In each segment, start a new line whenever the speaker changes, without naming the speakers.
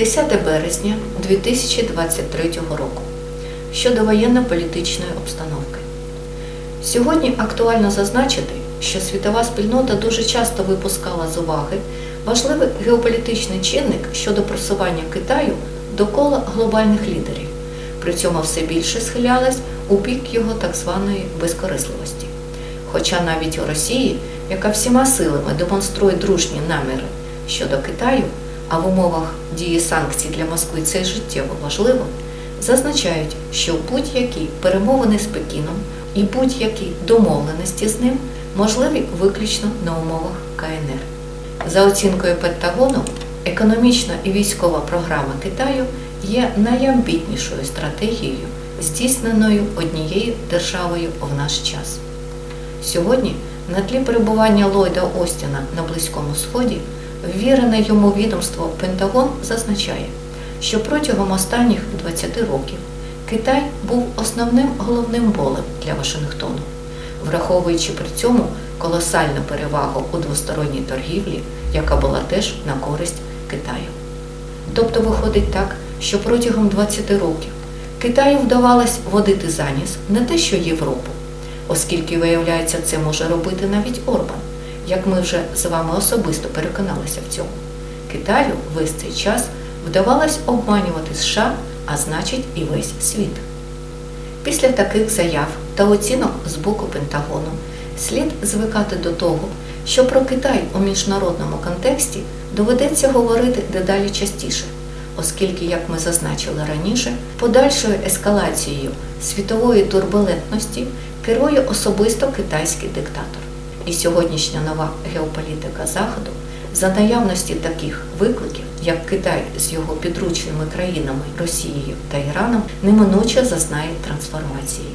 10 березня 2023 року щодо воєнно-політичної обстановки. Сьогодні актуально зазначити, що світова спільнота дуже часто випускала з уваги важливий геополітичний чинник щодо просування Китаю до кола глобальних лідерів, при цьому все більше схилялась у бік його так званої безкорисливості. Хоча навіть у Росії, яка всіма силами демонструє дружні наміри щодо Китаю, а в умовах дії санкцій для Москви це життєво важливо, зазначають, що будь-які перемовини з Пекіном і будь-які домовленості з ним можливі виключно на умовах КНР. За оцінкою Пентагону, економічна і військова програма Китаю є найамбітнішою стратегією, здійсненою однією державою в наш час. Сьогодні, на тлі перебування Ллойда Остіна на Близькому Сході, ввірене йому відомство Пентагон зазначає, що протягом останніх 20 років Китай був основним головним болем для Вашингтону, враховуючи при цьому колосальну перевагу у двосторонній торгівлі, яка була теж на користь Китаю. Тобто виходить так, що протягом 20 років Китаю вдавалось водити за ніс не те, що Європу, оскільки, виявляється, це може робити навіть Орбан, як ми вже з вами особисто переконалися в цьому. Китаю весь цей час вдавалось обманювати США, а значить і весь світ. Після таких заяв та оцінок з боку Пентагону слід звикати до того, що про Китай у міжнародному контексті доведеться говорити дедалі частіше, оскільки, як ми зазначили раніше, подальшою ескалацією світової турбулентності керує особисто китайський диктатор. І сьогоднішня нова геополітика Заходу за наявності таких викликів, як Китай з його підручними країнами Росією та Іраном, неминуче зазнає трансформації.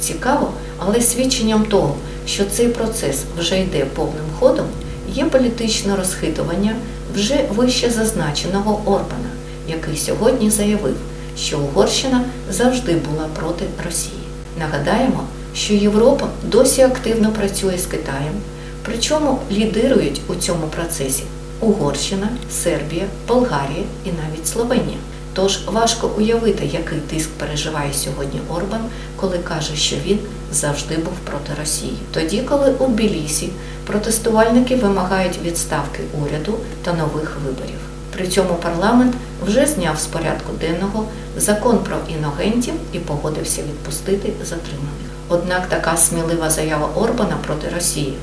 Цікаво, але свідченням того, що цей процес вже йде повним ходом, є політичне розхитування вже вище зазначеного Орбана, який сьогодні заявив, що Угорщина завжди була проти Росії. Нагадаємо, що Європа досі активно працює з Китаєм, причому лідирують у цьому процесі Угорщина, Сербія, Болгарія і навіть Словенія. Тож важко уявити, який тиск переживає сьогодні Орбан, коли каже, що він завжди був проти Росії. Тоді, коли у Тбілісі протестувальники вимагають відставки уряду та нових виборів. При цьому парламент вже зняв з порядку денного закон про іногентів і погодився відпустити затриманих. Однак така смілива заява Орбана проти Росії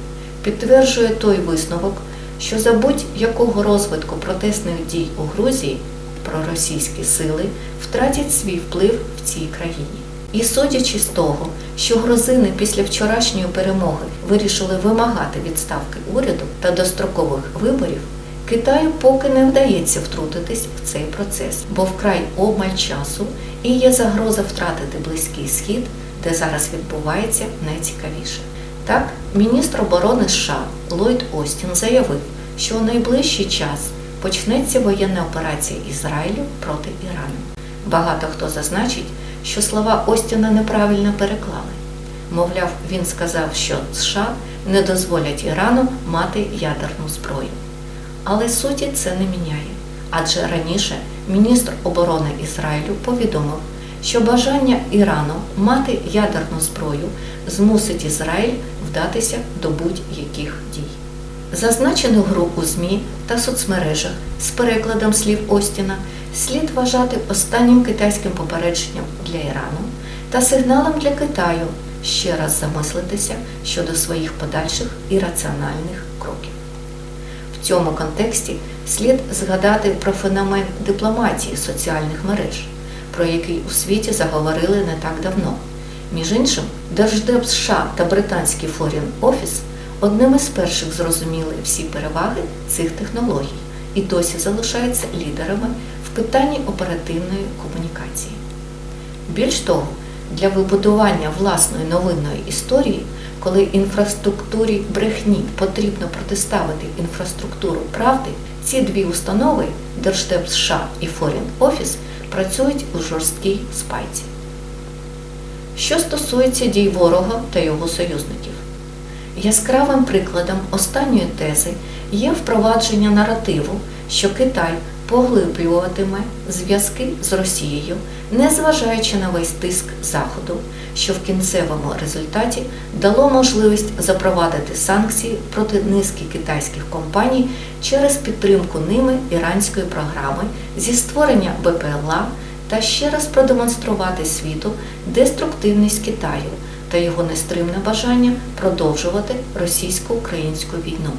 підтверджує той висновок, що за будь-якого розвитку протестних дій у Грузії проросійські сили втратять свій вплив в цій країні. І судячи з того, що грузини після вчорашньої перемоги вирішили вимагати відставки уряду та дострокових виборів, Китаю поки не вдається втрутитись в цей процес, бо вкрай обмаль часу і є загроза втратити близький схід, де зараз відбувається найцікавіше. Так, міністр оборони США Ллойд Остін заявив, що у найближчий час почнеться воєнна операція Ізраїлю проти Ірану. Багато хто зазначить, що слова Остіна неправильно переклали. Мовляв, він сказав, що США не дозволять Ірану мати ядерну зброю. Але суті це не міняє, адже раніше міністр оборони Ізраїлю повідомив, що бажання Ірану мати ядерну зброю змусить Ізраїль вдатися до будь-яких дій. Зазначену групу ЗМІ та соцмережах з перекладом слів Остіна слід вважати останнім китайським попередженням для Ірану та сигналом для Китаю ще раз замислитися щодо своїх подальших ірраціональних кроків. В цьому контексті слід згадати про феномен дипломатії соціальних мереж, про який у світі заговорили не так давно. Між іншим, Держдеп США та британський Foreign Office одним із перших зрозуміли всі переваги цих технологій і досі залишаються лідерами в питанні оперативної комунікації. Більш того, для вибудування власної новинної історії, коли інфраструктурі брехні потрібно протиставити інфраструктуру правди, ці дві установи Держдеп США і Foreign Office працюють у жорсткій спайці. Що стосується дій ворога та його союзників, яскравим прикладом останньої тези є впровадження наративу, що Китай поглиблюватиме зв'язки з Росією, незважаючи на весь тиск Заходу, що в кінцевому результаті дало можливість запровадити санкції проти низки китайських компаній через підтримку ними іранської програми зі створення БПЛА та ще раз продемонструвати світу деструктивність Китаю та його нестримне бажання продовжувати російсько-українську війну.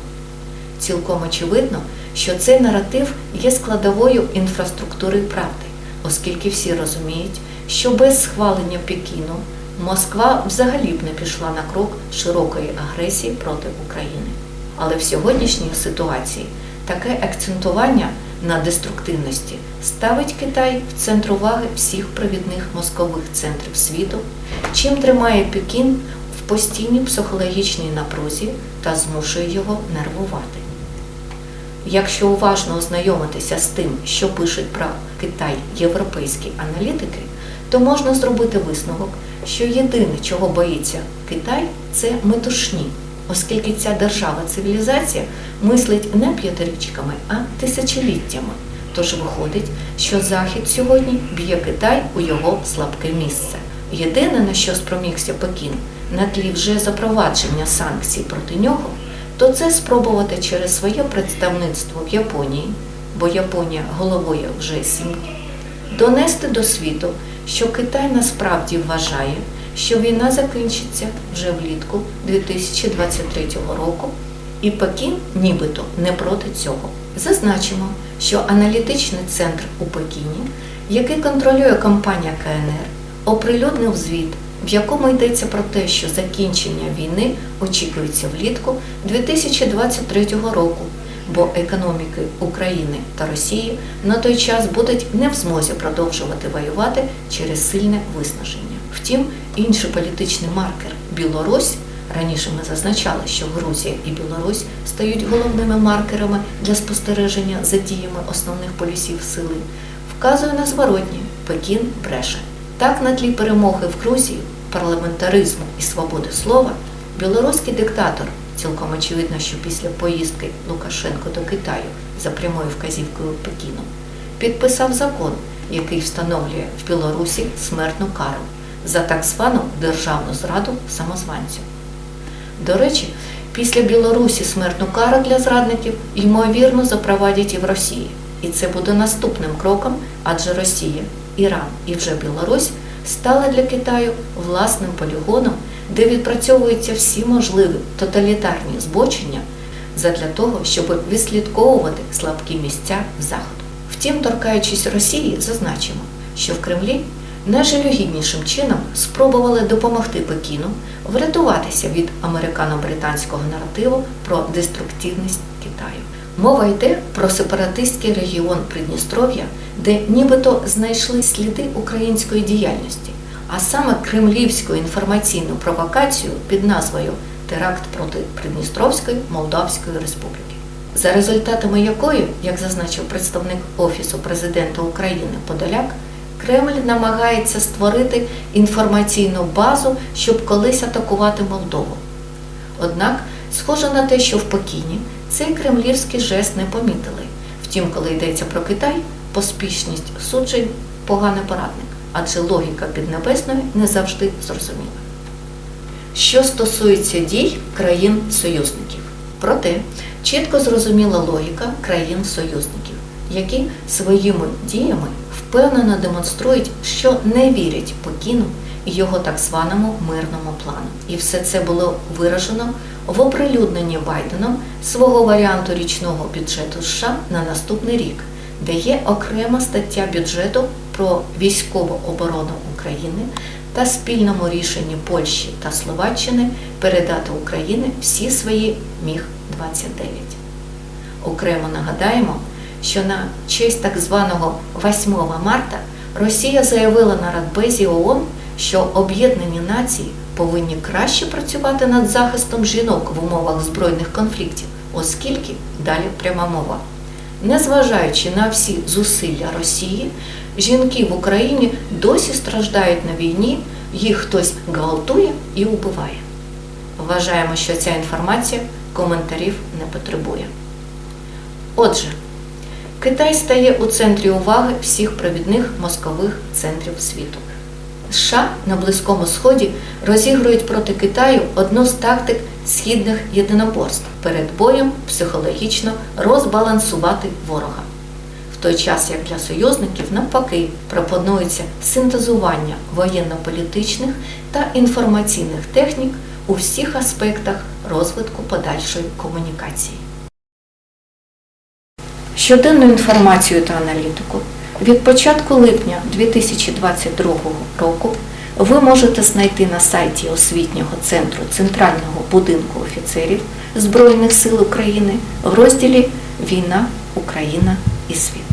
Цілком очевидно, що цей наратив є складовою інфраструктури правди, оскільки всі розуміють, що без схвалення Пекіну Москва взагалі б не пішла на крок широкої агресії проти України. Але в сьогоднішній ситуації таке акцентування на деструктивності ставить Китай в центр уваги всіх провідних мозкових центрів світу, чим тримає Пекін в постійній психологічній напрузі та змушує його нервувати. Якщо уважно ознайомитися з тим, що пишуть про Китай європейські аналітики, то можна зробити висновок, що єдине, чого боїться Китай, це метушні, оскільки ця держава-цивілізація мислить не п'ятирічками, а тисячоліттями. Тож виходить, що Захід сьогодні б'є Китай у його слабке місце. Єдине, на що спромігся Пекін на тлі вже запровадження санкцій проти нього, то це спробувати через своє представництво в Японії, бо Японія головує вже сім'ї, донести до світу, що Китай насправді вважає, що війна закінчиться вже влітку 2023 року, і Пекін нібито не проти цього. Зазначимо, що аналітичний центр у Пекіні, який контролює компанія КНР, оприлюднив звіт, в якому йдеться про те, що закінчення війни очікується влітку 2023 року, бо економіки України та Росії на той час будуть не в змозі продовжувати воювати через сильне виснаження. Втім, інший політичний маркер Білорусь. Раніше ми зазначали, що Грузія і Білорусь стають головними маркерами для спостереження за діями основних полісів сили, вказує на зворотні Пекін бреше. Так, на тлі перемоги в Грузії, парламентаризму і свободи слова, білоруський диктатор, цілком очевидно, що після поїздки Лукашенко до Китаю за прямою вказівкою Пекіну, підписав закон, який встановлює в Білорусі смертну кару за так звану державну зраду самозванцю. До речі, після Білорусі смертну кару для зрадників ймовірно запровадять і в Росії. І це буде наступним кроком, адже Росія, Іран і вже Білорусь стали для Китаю власним полігоном, де відпрацьовуються всі можливі тоталітарні збочення задля того, щоб відслідковувати слабкі місця Заходу. Втім, торкаючись Росії, зазначимо, що в Кремлі найжалюгіднішим чином спробували допомогти Пекіну врятуватися від американо-британського наративу про деструктивність Китаю. Мова йде про сепаратистський регіон Придністров'я, де нібито знайшли сліди української діяльності, а саме кремлівську інформаційну провокацію під назвою Теракт проти Придністровської Молдавської Республіки, за результатами якої, як зазначив представник Офісу президента України Подоляк, Кремль намагається створити інформаційну базу, щоб колись атакувати Молдову. Однак, схоже на те, що в Пекіні цей кремлівський жест не помітили. Втім, коли йдеться про Китай, поспішність суджень поганий порадник, адже логіка піднебесної не завжди зрозуміла. Що стосується дій країн-союзників, проте чітко зрозуміла логіка країн-союзників, які своїми діями впевнено демонструють, що не вірять Пекіну і його так званому мирному плану. І все це було виражено в оприлюдненні Байденом свого варіанту річного бюджету США на наступний рік, де є окрема стаття бюджету про військову оборону України та спільному рішенні Польщі та Словаччини передати Україні всі свої Міг-29. Окремо нагадаємо, що на честь так званого 8 марта Росія заявила на Радбезі ООН, що об'єднані нації повинні краще працювати над захистом жінок в умовах збройних конфліктів, оскільки далі пряма мова. Незважаючи на всі зусилля Росії, жінки в Україні досі страждають на війні, їх хтось гвалтує і убиває. Вважаємо, що ця інформація коментарів не потребує. Отже, Китай стає у центрі уваги всіх провідних мозкових центрів світу. США на Близькому Сході розігрують проти Китаю одну з тактик східних єдиноборств перед боєм психологічно розбалансувати ворога. В той час як для союзників навпаки пропонується синтезування воєнно-політичних та інформаційних технік у всіх аспектах розвитку подальшої комунікації. Щоденну інформацію та аналітику від початку липня 2022 року ви можете знайти на сайті освітнього центру Центрального будинку офіцерів Збройних сил України в розділі Війна, Україна і світ.